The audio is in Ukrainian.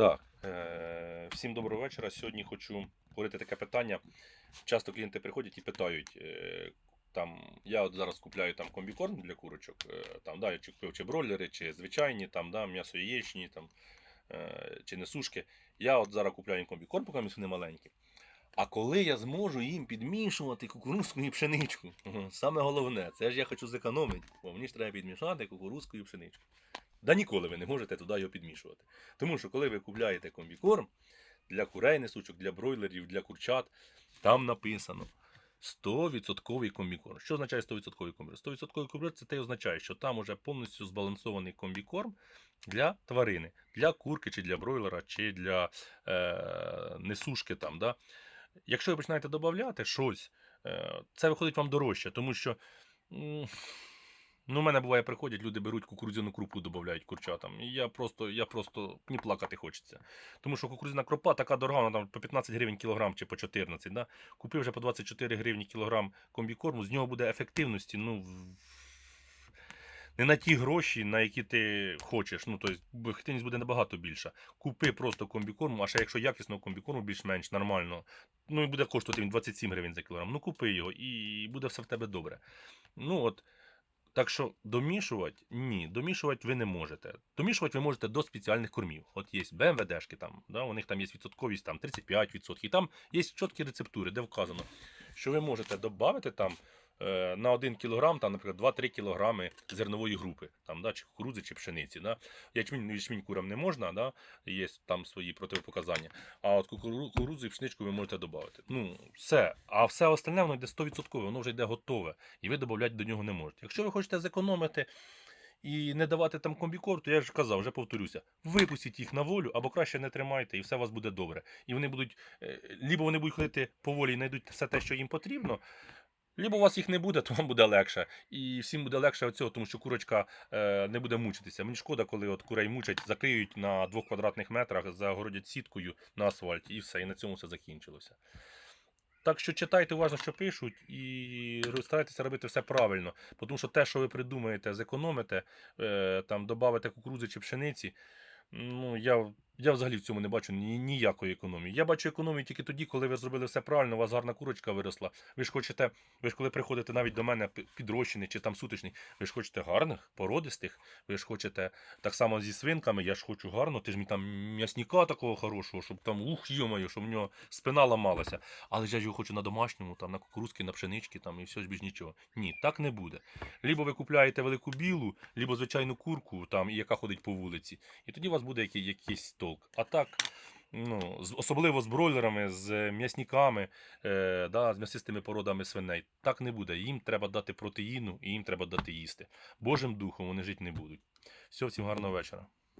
Так, е, всім доброго вечора. Сьогодні хочу говорити таке питання. Часто клієнти приходять і питають. Е, там, я от зараз купляю там комбікорм для курочок, е, там, да, чи купив чи бройлери, чи звичайні, там, да, м'ясо яєчні, там, е, чи несушки. Я от зараз купляю комбікорм, поки вони маленькі. А коли я зможу їм підмішувати кукурузку і пшеничку? Саме головне, це ж я хочу зекономити, бо мені ж треба підмішати кукурузку і пшеничку. Да ніколи ви не можете туди його підмішувати. Тому що коли ви купляєте комбікорм для курей несучок, для бройлерів, для курчат, там написано 100% комбікорм. Що означає 100% комбікорм? 100% комбікорм це те означає, що там уже повністю збалансований комбікорм для тварини, для курки, чи для бройлера, чи для е, несушки. Там, да? Якщо ви починаєте додати щось, е, це виходить вам дорожче, тому що. Ну, у мене буває, приходять, люди беруть кукурудзяну крупу, додають курчатам. І я просто, я просто мені плакати хочеться. Тому що кукурудзяна крупа така дорога, вона там по 15 гривень кілограм чи по 14. Да? Купив вже по 24 гривні кілограм комбікорму, з нього буде ефективності, ну. Не на ті гроші, на які ти хочеш. Ну, тобто, ефективність буде набагато більша. Купи просто комбікорму, а ще якщо якісного комбікорму більш-менш нормально, ну і буде коштувати він 27 гривень за кілограм. Ну купи його і буде все в тебе добре. Ну от. Так що домішувати ні, домішувати ви не можете. Домішувати ви можете до спеціальних кормів. От є БМВДшки там, да, у них там є відсотковість там 35%. І там є чіткі рецептури, де вказано, що ви можете додати там на 1 кг, там, наприклад, 2-3 кг зернової групи, там, да, чи кукурудзи, чи пшениці. Да. Ячмінь, ячмінь курам не можна, да, є там свої протипоказання. А от кукуру- кукурудзу і пшеничку ви можете додати. Ну, все. А все остальне воно йде 100%, воно вже йде готове. І ви додати до нього не можете. Якщо ви хочете зекономити і не давати там комбікор, то я ж казав, вже повторюся, випустіть їх на волю або краще не тримайте, і все у вас буде добре. І вони будуть, е, лібо вони будуть ходити поволі і знайдуть все те, що їм потрібно. Лібо у вас їх не буде, то вам буде легше. І всім буде легше від цього, тому що курочка е, не буде мучитися. Мені шкода, коли от курей мучать, закриють на двох квадратних метрах, загородять сіткою на асфальті, і все, і на цьому все закінчилося. Так що читайте уважно, що пишуть, і старайтеся робити все правильно. Тому що те, що ви придумаєте, зекономите, е, там, додавите кукурудзи чи пшениці, ну, я, я взагалі в цьому не бачу ні, ніякої економії. Я бачу економію тільки тоді, коли ви зробили все правильно, у вас гарна курочка виросла. Ви ж хочете, ви ж коли приходите навіть до мене пі- підрощений чи там сутичний, ви ж хочете гарних, породистих, ви ж хочете так само зі свинками, я ж хочу гарно, ти ж мені там м'ясника такого хорошого, щоб там ух, йомаю, щоб в нього спина ламалася. Але я ж його хочу на домашньому, там на кукурузки, на пшенички, там і все ж більш нічого. Ні, так не буде. Лібо ви купляєте велику білу, лібо звичайну курку, там, яка ходить по вулиці. І тоді у вас буде який, якийсь толк. А так, ну, особливо з бройлерами, з м'ясниками, е, да, з м'ясистими породами свиней, так не буде. Їм треба дати протеїну і їм треба дати їсти. Божим духом вони жити не будуть. Все, всім гарного вечора.